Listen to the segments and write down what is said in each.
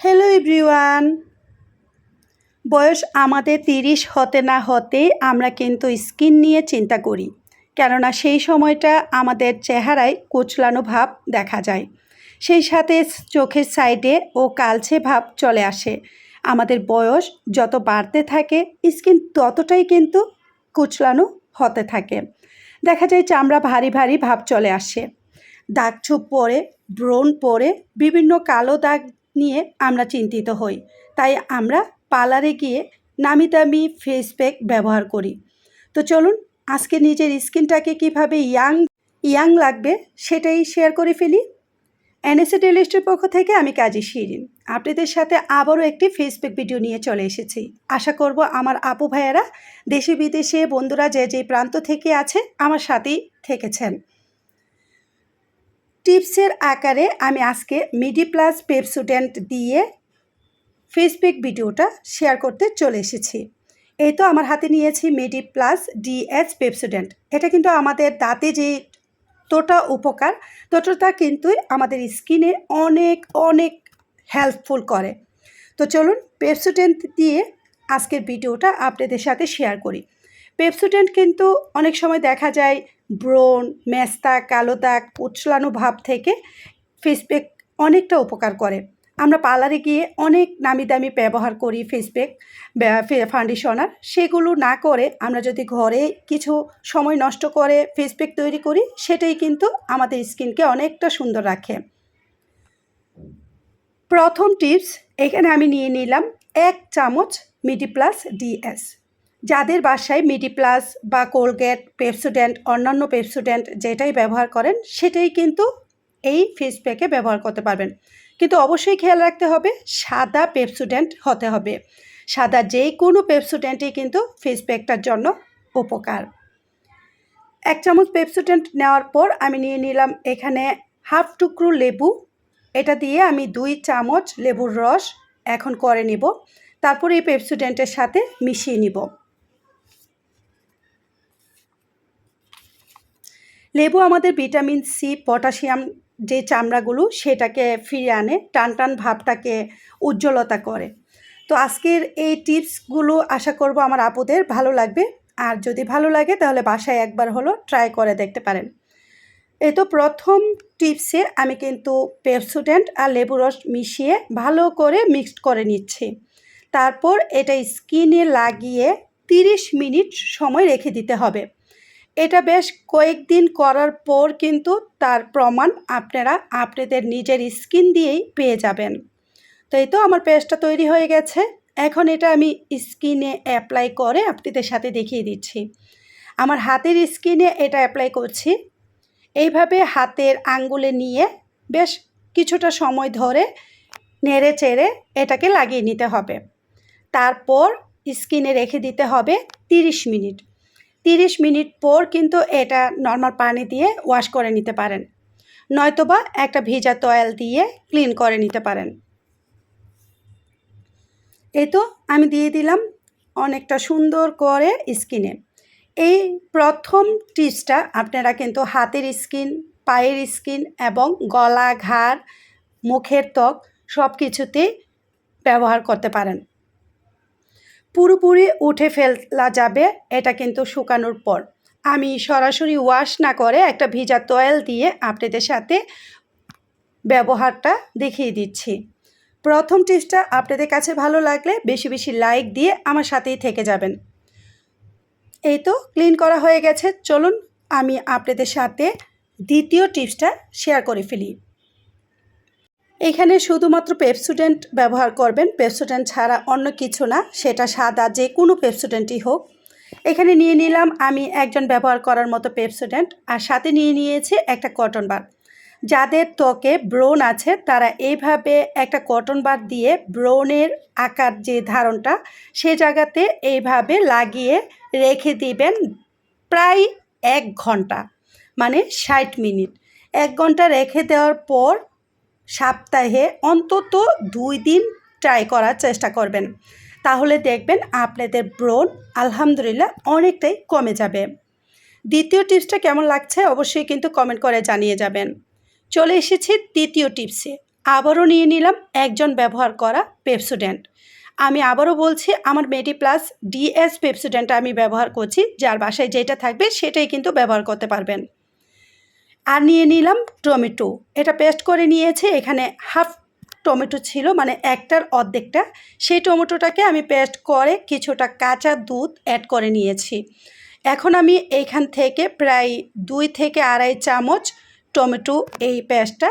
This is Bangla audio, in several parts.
Hello everyone. বয়স আমাদের তিরিশ হতে না হতেই আমরা কিন্তু স্কিন নিয়ে চিন্তা করি, কেননা সেই সময়টা আমাদের চেহারায় কুচলানো ভাব দেখা যায়। সেই সাথে চোখের সাইডে ও কালছে ভাব চলে আসে। আমাদের বয়স যত বাড়তে থাকে, স্কিন ততটাই কিন্তু কুচলানো হতে থাকে। দেখা যায় চামড়া ভারী ভারী ভাব চলে আসে। দাগ ছোপ পরে, ব্রণ পরে, বিভিন্ন কালো দাগ নিয়ে আমরা চিন্তিত হই। তাই আমরা পার্লারে গিয়ে নামি দামি ফেস প্যাক ব্যবহার করি। তো চলুন, আজকে নিজের স্কিনটাকে কীভাবে ইয়াং ইয়াং লাগবে সেটাই শেয়ার করে ফেলি। এনএসএ ডেলিস্টের পক্ষ থেকে আমি কাজী শিরিন। আপনাদের সাথে আবারও একটি ফেসবুক ভিডিও নিয়ে চলে এসেছি। আশা করব আমার আপু ভাইয়েরা দেশে বিদেশে বন্ধুরা যে যে প্রান্ত থেকে আছে, আমার সাথেই থেকেছেন। টিপসের আকারে আমি আজকে মিডি প্লাস পেপসুডেন্ট দিয়ে ফেসবুক ভিডিওটা শেয়ার করতে চলে এসেছি। এই তো আমার হাতে নিয়েছি মিডি প্লাস ডিএস পেপসুডেন্ট। এটা কিন্তু আমাদের দাঁতে যে তোটা উপকার ততটা কিন্তু আমাদের স্কিনে অনেক অনেক হেল্পফুল করে। তো চলুন পেপসুডেন্ট দিয়ে আজকের ভিডিওটা আপনাদের সাথে শেয়ার করি। পেপসুডেন্ট কিন্তু অনেক সময় দেখা যায় ব্রণ মেস্তা কালো দাগ উচলানো ভাব থেকে ফেস প্যাক অনেকটা উপকার করে। আমরা পার্লারে গিয়ে অনেক নামি দামি ব্যবহার করি ফেস প্যাক ফাউন্ডেশনার সেগুলো না করে আমরা যদি ঘরে কিছু সময় নষ্ট করে ফেস প্যাক তৈরি করি, সেটাই কিন্তু আমাদের স্কিনকে অনেকটা সুন্দর রাখে। প্রথম টিপস এখানে আমি নিয়ে নিলাম এক চামচ মিডি প্লাস ডিএস যাদের বাসায় মিডি প্লাস বা কোলগেট পেপসোডেন্ট অন্যান্য পেপসুডেন্ট যেটাই ব্যবহার করেন, সেটাই কিন্তু এই ফেস প্যাকে ব্যবহার করতে পারবেন। কিন্তু অবশ্যই খেয়াল রাখতে হবে, সাদা পেপসুডেন্ট হতে হবে। সাদা যে কোনো পেপসুডেন্টই কিন্তু ফেস প্যাকটার জন্য উপকার। এক চামচ পেপসুডেন্ট নেওয়ার পর আমি নিয়ে নিলাম এখানে হাফ টুকরো লেবু। এটা দিয়ে আমি দুই চামচ লেবুর রস এখন করে নিব। তারপর এই পেপসুডেন্টের সাথে মিশিয়ে নিব। লেবু আমাদের ভিটামিন সি, পটাশিয়াম যে চামড়াগুলো সেটাকে ফিরিয়ে আনে, টান টান ভাবটাকে উজ্জ্বলতা করে। তো আজকের এই টিপসগুলো আশা করব আমার আপুদের ভালো লাগবে। আর যদি ভালো লাগে তাহলে বাসায় একবার হলো ট্রাই করে দেখতে পারেন। এই তো প্রথম টিপসে আমি কিন্তু পেপসুডেন্ট আর লেবু রস মিশিয়ে ভালো করে মিক্সড করে নিচ্ছি। তারপর এটা স্কিনে লাগিয়ে 30 মিনিট সময় রেখে দিতে হবে। এটা বেশ কয়েকদিন করার পর কিন্তু তার প্রমাণ আপনারা আপনাদের নিজের স্কিন দিয়েই পেয়ে যাবেন। তো এই তো আমার পেস্টটা তৈরি হয়ে গেছে। এখন এটা আমি স্কিনে অ্যাপ্লাই করে আপনাদের সাথে দেখিয়ে দিচ্ছি। আমার হাতের স্কিনে এটা অ্যাপ্লাই করছি। এইভাবে হাতের আঙ্গুলে নিয়ে বেশ কিছুটা সময় ধরে নেড়ে চেড়ে এটাকে লাগিয়ে নিতে হবে। তারপর স্কিনে রেখে দিতে হবে 30 মিনিট। তিরিশ মিনিট পর কিন্তু এটা নর্মাল পানি দিয়ে ওয়াশ করে নিতে পারেন। নয়তোবা একটা ভিজা তয়েল দিয়ে ক্লিন করে নিতে পারেন। এই তো আমি দিয়ে দিলাম অনেকটা সুন্দর করে স্কিনে এই প্রথম টিপসটা আপনারা কিন্তু হাতের স্কিন পায়ের স্কিন এবং গলা, ঘাড়, মুখের ত্বক সব কিছুতেই ব্যবহার করতে পারেন। পুরোপুরি উঠে ফেলা যাবে, এটা কিন্তু শুকানোর পর। আমি সরাসরি ওয়াশ না করে একটা ভিজা তয়েল দিয়ে আপনাদের সাথে ব্যবহারটা দেখিয়ে দিচ্ছি। প্রথম টিপসটা আপনাদের কাছে ভালো লাগলে বেশি বেশি লাইক দিয়ে আমার সাথেই থেকে যাবেন। এই তো ক্লিন করা হয়ে গেছে, চলুন আমি আপনাদের সাথে দ্বিতীয় টিপসটা শেয়ার করে ফেলি। এখানে শুধুমাত্র পেপসুডেন্ট ব্যবহার করবেন, পেপসুডেন্ট ছাড়া অন্য কিছু না, সেটা সাদা যে কোনো পেপসুডেন্টই হোক। এখানে নিয়ে নিলাম আমি একজন ব্যবহার করার মতো পেপসুডেন্ট, আর সাথে নিয়ে নিয়েছি একটা কটন বার। যাদের ত্বকে ব্রোন আছে, তারা এইভাবে একটা কটন বার দিয়ে ব্রণের আকার যে ধারণটা, সে জায়গাতে এইভাবে লাগিয়ে রেখে দিবেন প্রায় এক ঘণ্টা মানে ষাট মিনিট। এক ঘণ্টা রেখে দেওয়ার পর সপ্তাহে অন্তত দুই দিন ট্রাই করার চেষ্টা করবেন। তাহলে দেখবেন আপনাদের ব্রণ আলহামদুলিল্লাহ অনেকটাই কমে যাবে। দ্বিতীয় টিপসটা কেমন লাগছে অবশ্যই কিন্তু কমেন্ট করে জানিয়ে যাবেন। চলে এসেছি তৃতীয় টিপসে আবারও নিয়ে নিলাম একজন ব্যবহার করা পেপসোডেন্ট আমি আবারও বলছি, আমার মেডি প্লাস ডিএস পেপসুডেন্ট আমি ব্যবহার করছি, যার বাসায় যেটা থাকবে সেটাই কিন্তু ব্যবহার করতে পারবেন। আর নিয়ে নিলাম টমেটো। এটা পেস্ট করে নিয়েছে, এখানে হাফ টমেটো ছিল মানে একটার অর্ধেকটা। সেই টমেটোটাকে আমি পেস্ট করে কিছুটা কাঁচা দুধ অ্যাড করে নিয়েছি। এখন আমি এইখান থেকে প্রায় দুই থেকে আড়াই চামচ টমেটো এই পেস্টটা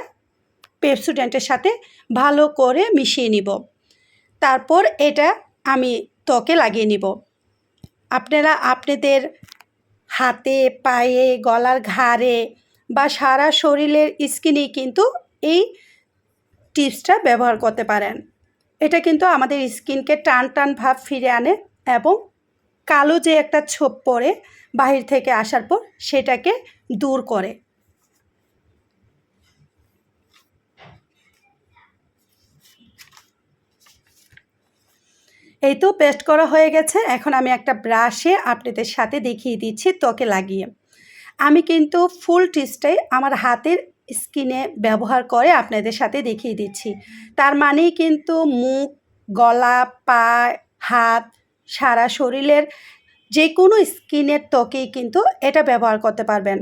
পেপসুডেন্টের সাথে ভালো করে মিশিয়ে নিব। তারপর এটা আমি ত্বকে লাগিয়ে নিব। আপনারা আপনাদের হাতে, পায়ে, গলার ঘাড়ে বা সারা শরীরের স্কিনেই কিন্তু এই টিপসটা ব্যবহার করতে পারেন। এটা কিন্তু আমাদের স্কিনকে টান টান ভাব ফিরে আনে এবং কালো যে একটা ছোপ পড়ে বাহির থেকে আসার পর সেটাকে দূর করে। এই তো পেস্ট করা হয়ে গেছে। এখন আমি একটা ব্রাশে আপনাদের সাথে দেখিয়ে দিচ্ছি ত্বকে লাগিয়ে। আমি কিন্তু ফুল টিপসটাই আমার হাতের স্কিনে ব্যবহার করে আপনাদের সাথে দেখিয়ে দিচ্ছি। তার মানেই কিন্তু মুখ, গলা, পা, হাত, সারা শরীরের যে কোনো স্কিনের ত্বকেই কিন্তু এটা ব্যবহার করতে পারবেন।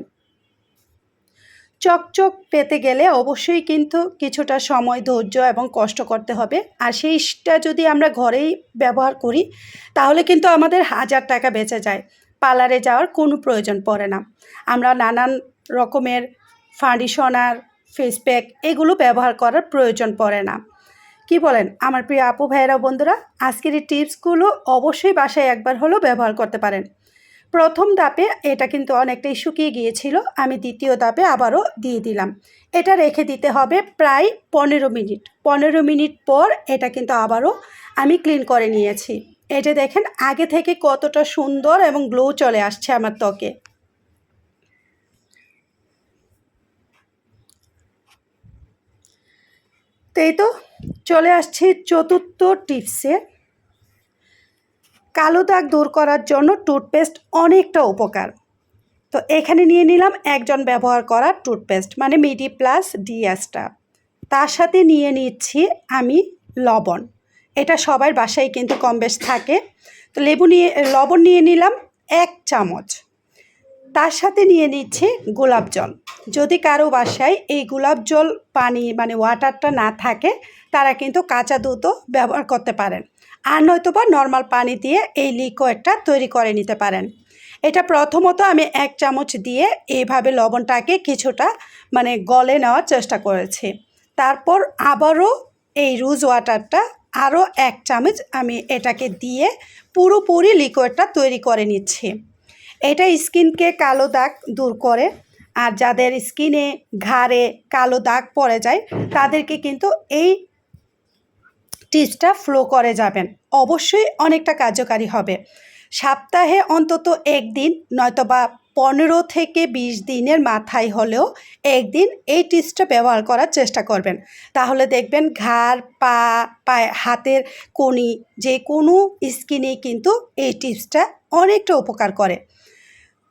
চকচক পেতে গেলে অবশ্যই কিন্তু কিছুটা সময়, ধৈর্য এবং কষ্ট করতে হবে। আর সেইটা যদি আমরা ঘরেই ব্যবহার করি, তাহলে কিন্তু আমাদের হাজার টাকা বেঁচে যায়। পার্লারে যাওয়ার কোনো প্রয়োজন পড়ে না। আমরা নানান রকমের ফাউন্ডেশনার ফেস প্যাক এগুলো ব্যবহার করার প্রয়োজন পড়ে না। কি বলেন আমার প্রিয় আপু ভাইয়েরা বন্ধুরা? আজকের এই টিপসগুলো অবশ্যই বাসায় একবার হলেও ব্যবহার করতে পারেন। প্রথম ধাপে এটা কিন্তু অনেকটাই শুকিয়ে গিয়েছিল, আমি দ্বিতীয় ধাপে আবারও দিয়ে দিলাম। এটা রেখে দিতে হবে প্রায় পনেরো মিনিট। পনেরো মিনিট পর এটা কিন্তু আবারও আমি ক্লিন করে নিয়েছি। এটা দেখেন, আগে থেকে কতটা সুন্দর এবং গ্লো চলে আসছে আমার ত্বকে। তো এই তো চলে আসছি চতুর্থ টিপসে। কালো দাগ দূর করার জন্য টুথপেস্ট অনেকটা উপকার। তো এখানে নিয়ে নিলাম একজন ব্যবহার করা টুথপেস্ট মানে মিডি প্লাস ডিএসটা তার সাথে নিয়ে নিচ্ছি আমি লবণ। এটা সবার বাসায় কিন্তু কম বেশ থাকে। তো লেবু নিয়ে, লবণ নিয়ে নিলাম এক চামচ। তার সাথে নিয়ে নিচ্ছি গোলাপ জল। যদি কারও বাসায় এই গোলাপ জল পানি মানে ওয়াটারটা না থাকে, তারা কিন্তু কাঁচা দুধও ব্যবহার করতে পারেন। আর নয়তো বা নর্মাল পানি দিয়ে এই লিকুইডটা তৈরি করে নিতে পারেন। এটা প্রথমত আমি এক চামচ দিয়ে এইভাবে লবণটাকে কিছুটা মানে গলে নেওয়ার চেষ্টা করেছি। তারপর আবারও এই রুজ ওয়াটারটা আরও এক চামচ আমি এটাকে দিয়ে পুরোপুরি লিকুইডটা তৈরি করে নিচ্ছি। এটা স্কিনকে কালো দাগ দূর করে, আর যাদের স্কিনে ঘাড়ে কালো দাগ পড়ে যায়, তাদেরকে কিন্তু এই টিপসটা ফ্লো করে যাবেন। অবশ্যই অনেকটা কার্যকারী হবে। সপ্তাহে অন্তত একদিন, নয়তোবা পনেরো থেকে বিশ দিনের মাথায় হলেও একদিন এই টিপসটা ব্যবহার করার চেষ্টা করবেন। তাহলে দেখবেন ঘাড়, পা, পায়ে, হাতের কনি যে কোনো স্কিনেই কিন্তু এই টিপসটা অনেকটা উপকার করে।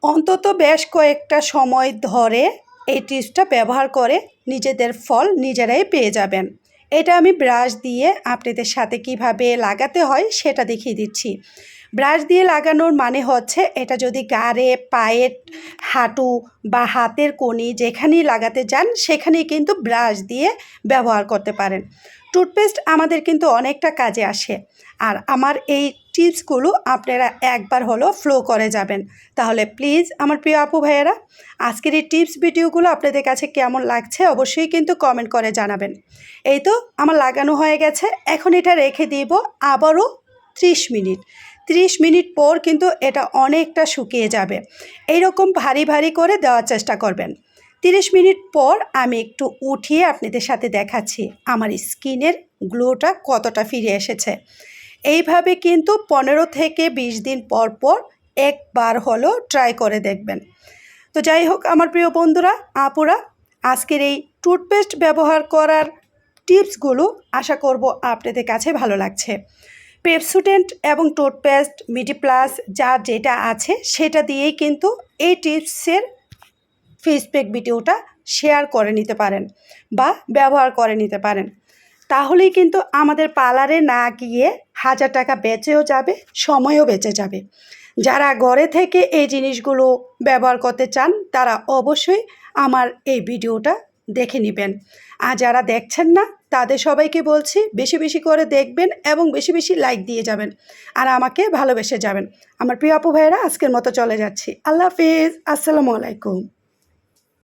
অন্তত বেশ কয়েকটা সময় ধরে এই টিপসটা ব্যবহার করে নিজেদের ফল নিজেরাই পেয়ে যাবেন। এটা আমি ব্রাশ দিয়ে আপনাদের সাথে কীভাবে লাগাতে হয় সেটা দেখিয়ে দিচ্ছি। ব্রাশ দিয়ে লাগানোর মানে হচ্ছে এটা যদি গাড়ে, পায়ের হাঁটু বা হাতের কোণি যেখানেই লাগাতে যান সেখানেই কিন্তু ব্রাশ দিয়ে ব্যবহার করতে পারেন। টুথপেস্ট আমাদের কিন্তু অনেকটা কাজে আসে। আর আমার এই টিপসগুলো আপনারা একবার হলো ফ্লো করে যাবেন। তাহলে প্লিজ আমার প্রিয় আপু ভাইয়েরা, আজকের এই টিপস ভিডিওগুলো আপনাদের কাছে কেমন লাগছে অবশ্যই কিন্তু কমেন্ট করে জানাবেন। এই তো, আমার লাগানো হয়ে গেছে। এখন এটা রেখে দিব আবারও ত্রিশ মিনিট। ত্রিশ মিনিট পর কিন্তু এটা অনেকটা শুকিয়ে যাবে। এইরকম ভারী ভারী করে দেওয়ার চেষ্টা করবেন। তিরিশ মিনিট পর আমি একটু উঠিয়ে আপনাদের সাথে দেখাচ্ছি আমার স্কিনের গ্লোটা কতটা ফিরে এসেছে। এইভাবে কিন্তু পনেরো থেকে বিশ দিন পর পর একবার হলো ট্রাই করে দেখবেন। তো যাই হোক, আমার প্রিয় বন্ধুরা, আপুরা, আজকের এই টুথপেস্ট ব্যবহার করার টিপসগুলো আশা করব আপনাদের কাছে ভালো লাগছে। পেপসুডেন্ট এবং টুথপেস্ট মিডি প্লাস যা যেটা আছে, সেটা দিয়েই কিন্তু এই টিপসের ফেসপ্যাক ভিডিওটা শেয়ার করে নিতে পারেন বা ব্যবহার করে নিতে পারেন। তাহলেই কিন্তু আমাদের পার্লারে না গিয়ে হাজার টাকা বেঁচেও যাবে, সময়ও বেঁচে যাবে। যারা ঘরে থেকে এই জিনিসগুলো ব্যবহার করতে চান, তারা অবশ্যই আমার এই ভিডিওটা দেখে নেবেন। আর যারা দেখছেন না, তাদের সবাইকে বলছি, বেশি বেশি করে দেখবেন এবং বেশি বেশি লাইক দিয়ে যাবেন আর আমাকে ভালোবেসে যাবেন। আমার প্রিয় আপু ভাইয়েরা, আজকের মতো চলে যাচ্ছি। আল্লাহ হাফিজ। আসসালামু আলাইকুম।